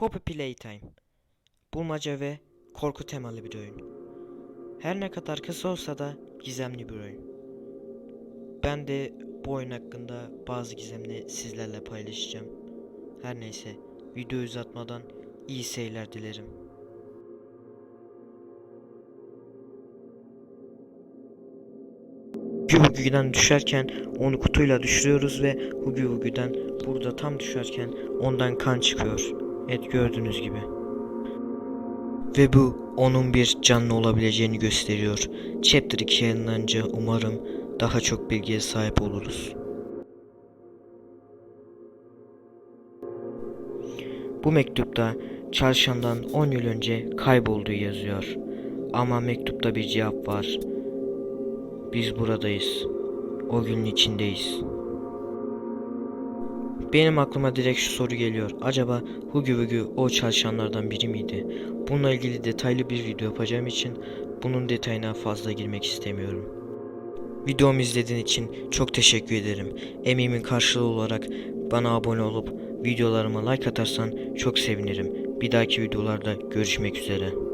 Poppy Playtime. Bulmaca ve korku temalı bir oyun. Her ne kadar kısa olsa da gizemli bir oyun. Ben de bu oyun hakkında bazı gizemleri sizlerle paylaşacağım. Her neyse, videoyu uzatmadan iyi seyirler dilerim. Hugi düşerken onu kutuyla düşürüyoruz ve Hugi burada tam düşerken ondan kan çıkıyor. Evet gördüğünüz gibi. Ve bu onun bir canlı olabileceğini gösteriyor. Chapter 2 yayınlanınca umarım daha çok bilgiye sahip oluruz. Bu mektupta çarşamdan 10 yıl önce kaybolduğu yazıyor. Ama mektupta bir cevap var. Biz buradayız. O günün içindeyiz. Benim aklıma direkt şu soru geliyor. Acaba Hugi Wugi o çalışanlardan biri miydi? Bununla ilgili detaylı bir video yapacağım için bunun detayına fazla girmek istemiyorum. Videomu izlediğin için çok teşekkür ederim. Emeğimin karşılığı olarak bana abone olup videolarıma like atarsan çok sevinirim. Bir dahaki videolarda görüşmek üzere.